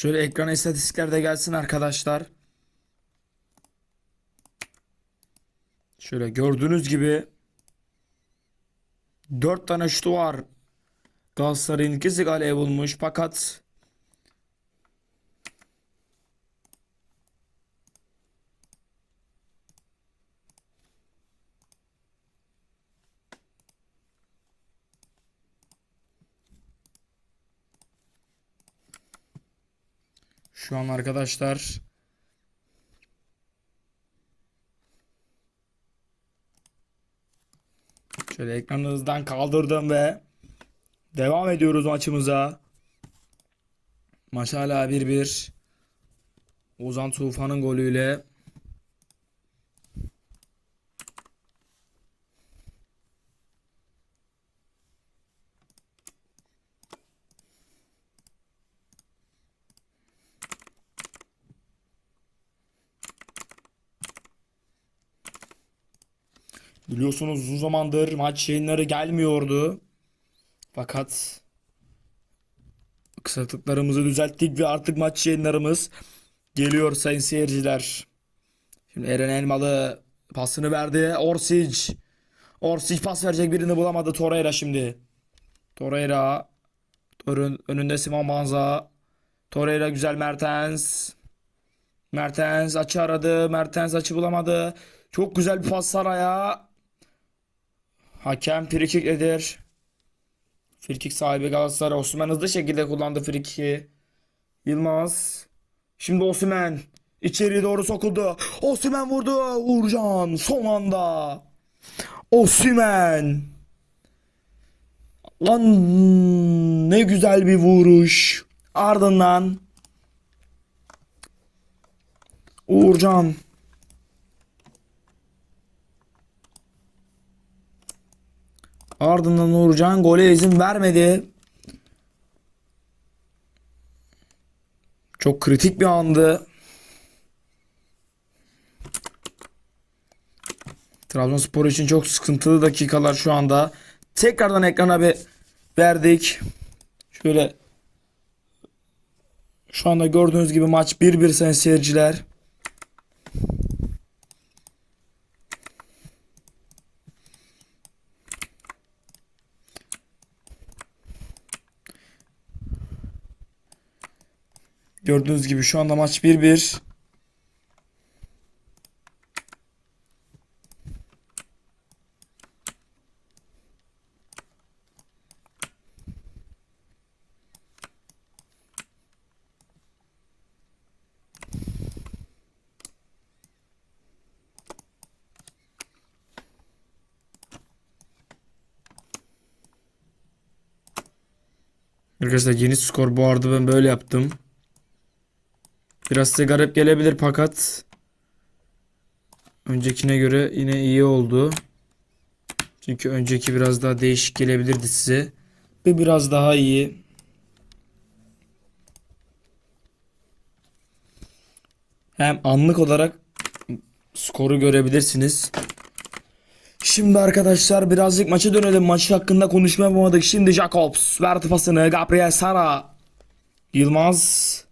Şöyle ekrana istatistikler de gelsin arkadaşlar. Şöyle gördüğünüz gibi 4 tane şutu var. Galatasaray'ın ikisi kaleye bulmuş fakat şu an arkadaşlar şöyle ekranı hızdan kaldırdım ve devam ediyoruz maçımıza. Maç hala 1-1. Ozan Tufan'ın golüyle Biliyorsunuz uzun zamandır maç yayınları gelmiyordu. Fakat kısaklıklarımızı düzelttik ve artık maç yayınlarımız geliyor sayın seyirciler. Şimdi Eren Elmalı pasını verdi. Orsic. Orsic pas verecek birini bulamadı. Torreira şimdi. Torreira. Ön, önünde Simon Banza. Torreira güzel Mertens. Mertens açı aradı. Mertens açı bulamadı. Çok güzel bir pas Saray'a. Hakem frikik nedir? Frikik sahibi Galatasaray. Osman hızlı şekilde kullandı friki. Yılmaz. Şimdi Osimhen. içeri doğru sokuldu. Osimhen vurdu. Uğurcan son anda. Osimhen. Lan ne güzel bir vuruş. Ardından Uğurcan. Ardından Uğurcan gole izin vermedi. Çok kritik bir andı. Trabzonspor için çok sıkıntılı dakikalar şu anda. Tekrardan ekrana bir verdik. Şöyle şu anda gördüğünüz gibi maç 1-1 sayın seyirciler. Gördüğünüz gibi şu anda maç 1-1. Arkadaşlar yeni skor bu arada ben böyle yaptım. Biraz size garip gelebilir fakat öncekine göre yine iyi oldu. Çünkü önceki biraz daha değişik gelebilirdi size. Bu biraz daha iyi. Hem anlık olarak skoru görebilirsiniz. Şimdi arkadaşlar birazcık maça dönelim. Maçı hakkında konuşma yapamadık. Şimdi Jacobs verdi pasını. Gabriel Sara. Yılmaz.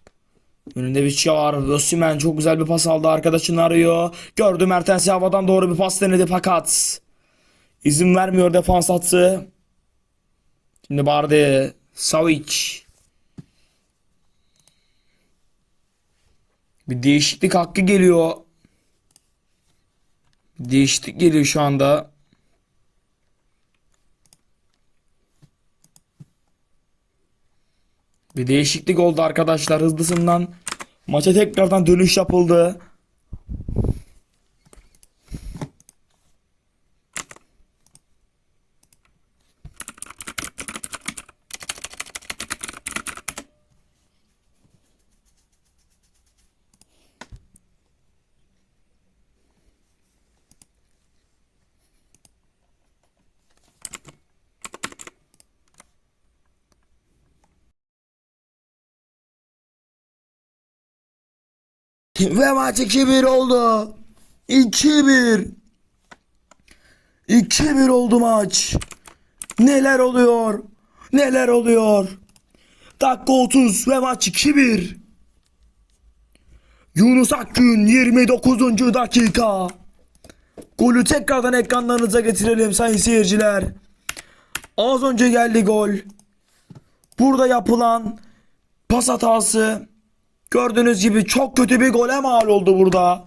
Önünde bir şey var. Osimhen çok güzel bir pas aldı. Arkadaşını arıyor. Gördü Mertens havadan doğru bir pas denedi fakat izin vermiyor defans hattı. Şimdi Bardi. Savic. Bir değişiklik hakkı geliyor. Bir değişiklik geliyor şu anda. Bir değişiklik oldu arkadaşlar hızlısından. Maça tekrardan dönüş yapıldı. Ve maç 2-1 oldu. 2-1. 2-1 oldu maç. Neler oluyor? Neler oluyor? Dakika 30 ve maç 2-1. Yunus Akgün 29. dakika. Golü tekrardan ekranlarınıza getirelim sayın seyirciler. Az önce geldi gol. Burada yapılan pas hatası gördüğünüz gibi çok kötü bir gole mal oldu burada.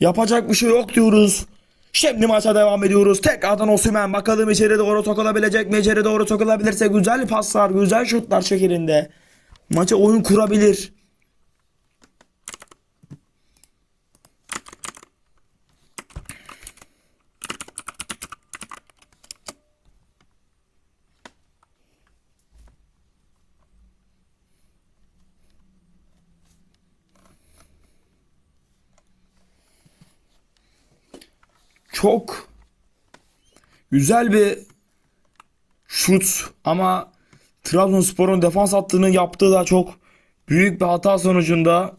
Yapacak bir şey yok diyoruz. Şimdi maça devam ediyoruz. Tekrardan Osimhen bakalım içeri doğru sokulabilecek mi? İçeri doğru sokulabilirse güzel paslar, güzel şutlar şeklinde. Maça oyun kurabilir. Çok güzel bir şut ama Trabzonspor'un defans hattının yaptığı da çok büyük bir hata sonucunda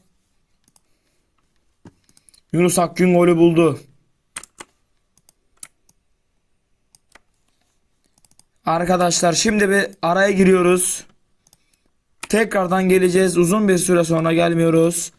Yunus Akgün golü buldu. Arkadaşlar şimdi bir araya giriyoruz. Tekrardan geleceğiz. Uzun bir süre sonra gelmiyoruz.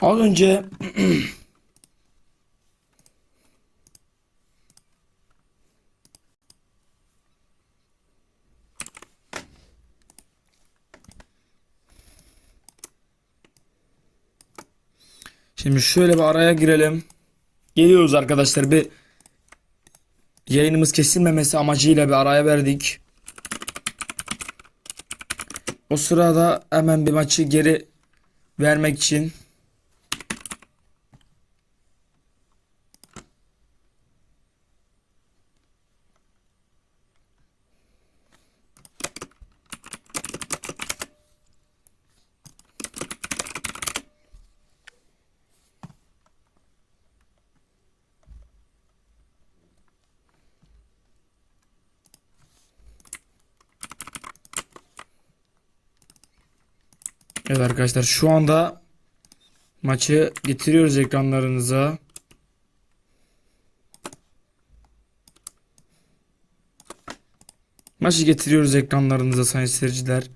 Az önce Şimdi şöyle bir araya girelim. Geliyoruz arkadaşlar bir yayınımız kesilmemesi amacıyla bir araya verdik. O sırada hemen bir maçı geri vermek için Evet arkadaşlar şu anda maçı getiriyoruz ekranlarınıza. Maçı getiriyoruz ekranlarınıza sayın seyirciler.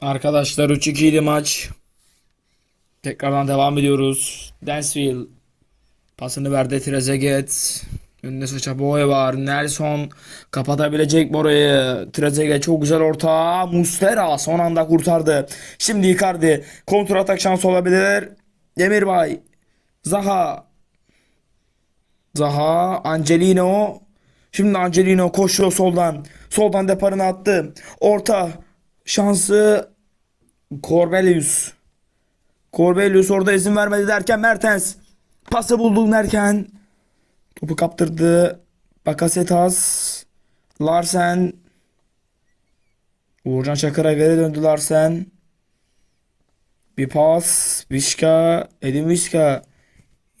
Arkadaşlar 3-2 idi maç. Tekrardan devam ediyoruz. Dansville pasını verdi Trezeguet. Önünde Sacha Boey var. Nelson kapatabilecek orayı? Trezeguet çok güzel orta. Mustera son anda kurtardı. Şimdi Icardi kontra atak şansı olabilir. Demirbay. Zaha. Zaha. Angelino. Şimdi Angelino koşuyor soldan. Soldan deparını attı. Orta. Şansı Corbelius. Corbelius orada izin vermedi derken Mertens pası buldu derken topu kaptırdı. Bakasetas Larsen Uğurcan Çakır'a geri döndü Larsen. Bir pas. Vişka. Edin Vişka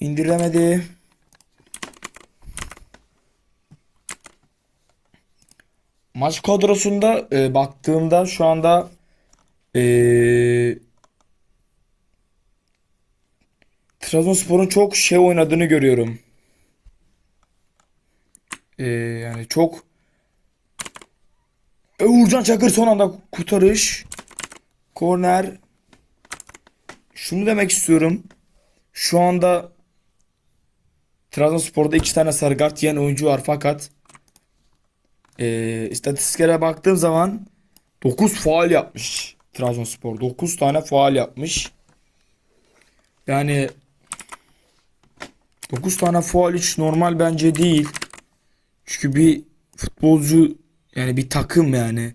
indiremedi. Maç kadrosunda e, baktığımda şu anda e, Trabzonspor'un çok şey oynadığını görüyorum. E, yani çok E, Uğurcan Çakır son anda kurtarış. Korner. Şunu demek istiyorum. Şu anda Trabzonspor'da iki tane sarı kart yiyen oyuncu var fakat e, istatistiklere baktığım zaman 9 faal yapmış Trabzonspor. 9 tane faal yapmış. Yani 9 tane faal hiç normal bence değil. Çünkü bir futbolcu yani bir takım yani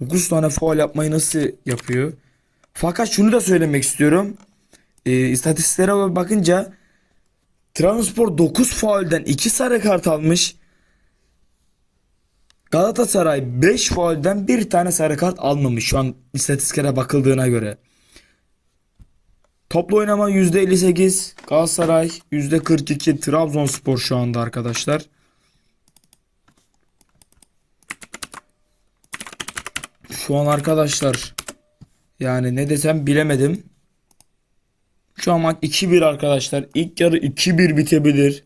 9 tane faal yapmayı nasıl yapıyor? Fakat şunu da söylemek istiyorum. E, istatistiklere bakınca Trabzonspor 9 faulden 2 sarı kart almış. Galatasaray 5 faulden 1 tane sarı kart almamış şu an istatistiklere bakıldığına göre. Toplu oynama %58, Galatasaray %42, Trabzonspor şu anda arkadaşlar. Şu an arkadaşlar yani ne desem bilemedim. Şu an maç 2-1 arkadaşlar. İlk yarı 2-1 bitebilir.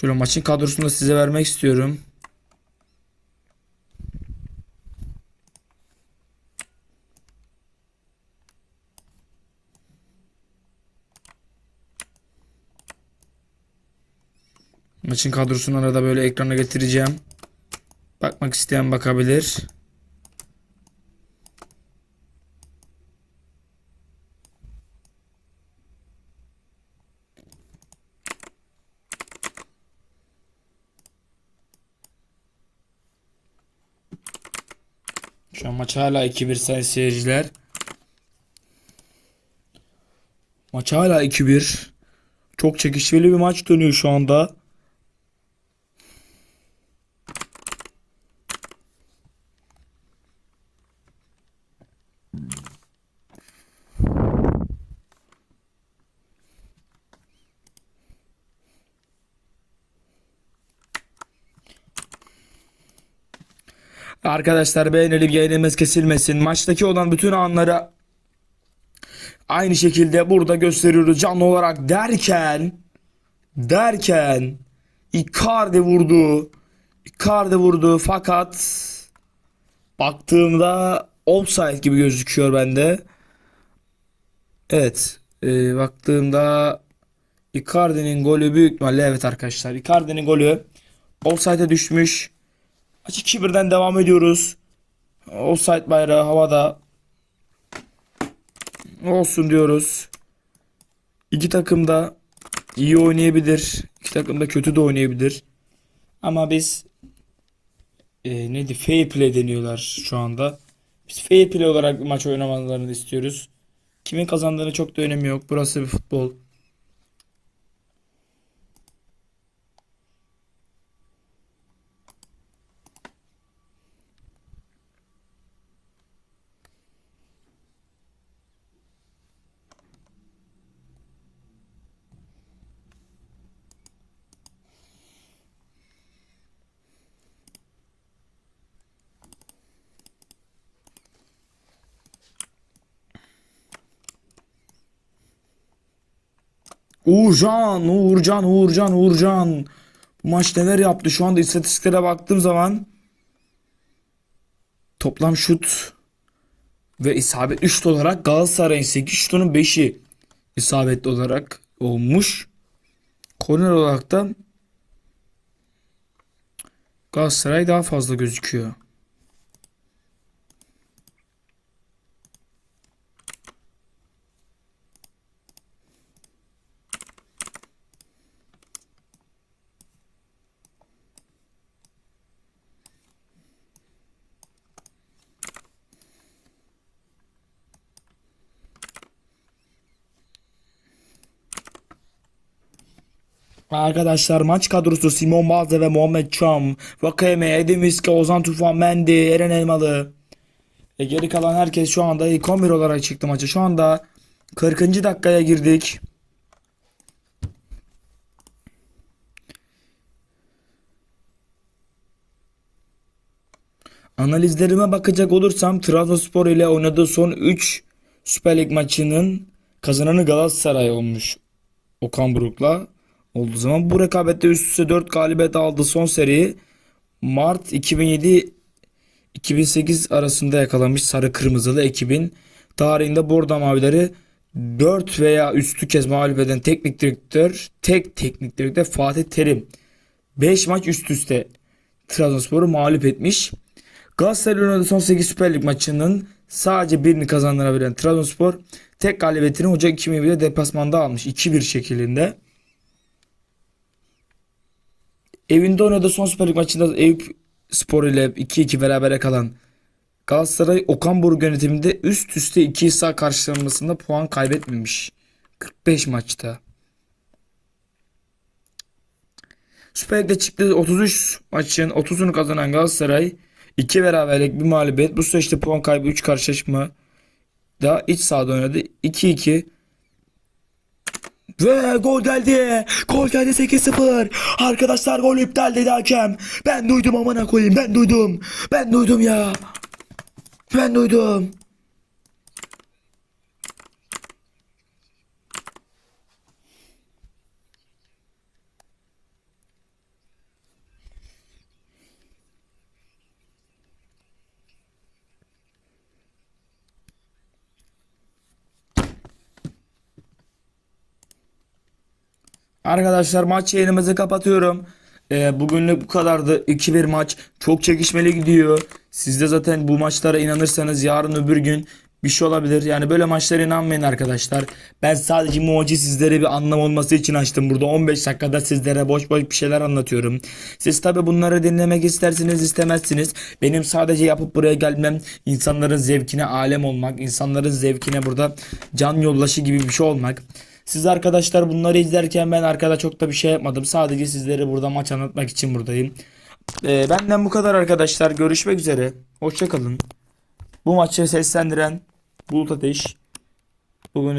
Şöyle maçın kadrosunu da size vermek istiyorum. Maçın kadrosunu arada böyle ekrana getireceğim. Bakmak isteyen bakabilir. Şu an maç hala 2-1 sayın seyirciler. Maç hala 2-1. Çok çekişmeli bir maç dönüyor şu anda. Arkadaşlar beğenelim yayınımız kesilmesin. Maçtaki olan bütün anları aynı şekilde burada gösteriyoruz canlı olarak derken derken Icardi vurdu. Icardi vurdu fakat baktığımda offside gibi gözüküyor bende. Evet, e, baktığımda Icardi'nin golü büyük ihtimalle evet arkadaşlar. Icardi'nin golü offside'e düşmüş. Maç 2-1'den devam ediyoruz. Offside bayrağı havada. Olsun diyoruz. İki takım da iyi oynayabilir. İki takım da kötü de oynayabilir. Ama biz e, neydi? Fair play deniyorlar şu anda. Biz fair play olarak maç oynamalarını istiyoruz. Kimin kazandığını çok da önemi yok. Burası bir futbol. Uğurcan, Uğurcan, Uğurcan, Uğurcan. Bu maç neler yaptı? Şu anda istatistiklere baktığım zaman toplam şut ve isabetli şut olarak Galatasaray'ın 8 şutunun 5'i isabetli olarak olmuş. Korner olarak da Galatasaray daha fazla gözüküyor. Arkadaşlar maç kadrosu Simon Balze ve Muhammed Çam, Vakayeme, Edin Viska, Ozan Tufan, Mendy, Eren Elmalı. E geri kalan herkes şu anda ilk 11 olarak çıktı maça. Şu anda 40. dakikaya girdik. Analizlerime bakacak olursam Trabzonspor ile oynadığı son 3 Süper Lig maçının kazananı Galatasaray olmuş. Okan Buruk'la olduğu zaman bu rekabette üst üste 4 galibiyet aldı son seriyi Mart 2007 2008 arasında yakalamış sarı kırmızılı ekibin tarihinde Bordo Mavileri 4 veya üstü kez mağlup eden teknik direktör tek teknik direktör Fatih Terim 5 maç üst üste Trabzonspor'u mağlup etmiş. Galatasaray'ın son 8 Süper Lig maçının sadece birini kazandırabilen Trabzonspor tek galibiyetini Ocak 2021'de deplasmanda almış 2-1 şeklinde. Evinde oynadığı son Süper Lig maçında Eyüp Spor ile 2-2 berabere kalan Galatasaray Okan Buruk yönetiminde üst üste 2 İsa karşılanmasında puan kaybetmemiş. 45 maçta. Süper Lig'de çıktığı 33 maçın 30'unu kazanan Galatasaray 2 beraberlik bir mağlubiyet. Bu süreçte puan kaybı 3 karşılaşma da iç sahada oynadı. 2-2 ve gol geldi. Gol geldi 8-0. Arkadaşlar gol iptal dedi hakem. Ben duydum amına koyayım. Ben duydum. Ben duydum ya. Ben duydum. Arkadaşlar maç yayınımızı kapatıyorum. Ee, bugünlük bu kadardı. 2-1 maç. Çok çekişmeli gidiyor. Siz de zaten bu maçlara inanırsanız yarın öbür gün bir şey olabilir. Yani böyle maçlara inanmayın arkadaşlar. Ben sadece bu maçı sizlere bir anlam olması için açtım. Burada 15 dakikada sizlere boş boş bir şeyler anlatıyorum. Siz tabi bunları dinlemek istersiniz istemezsiniz. Benim sadece yapıp buraya gelmem insanların zevkine alem olmak. insanların zevkine burada can yollaşı gibi bir şey olmak. Siz arkadaşlar bunları izlerken ben arkada çok da bir şey yapmadım. Sadece sizlere burada maç anlatmak için buradayım. Ee, benden bu kadar arkadaşlar. Görüşmek üzere. Hoşçakalın. Bu maçı seslendiren Bulut Ateş. Bugün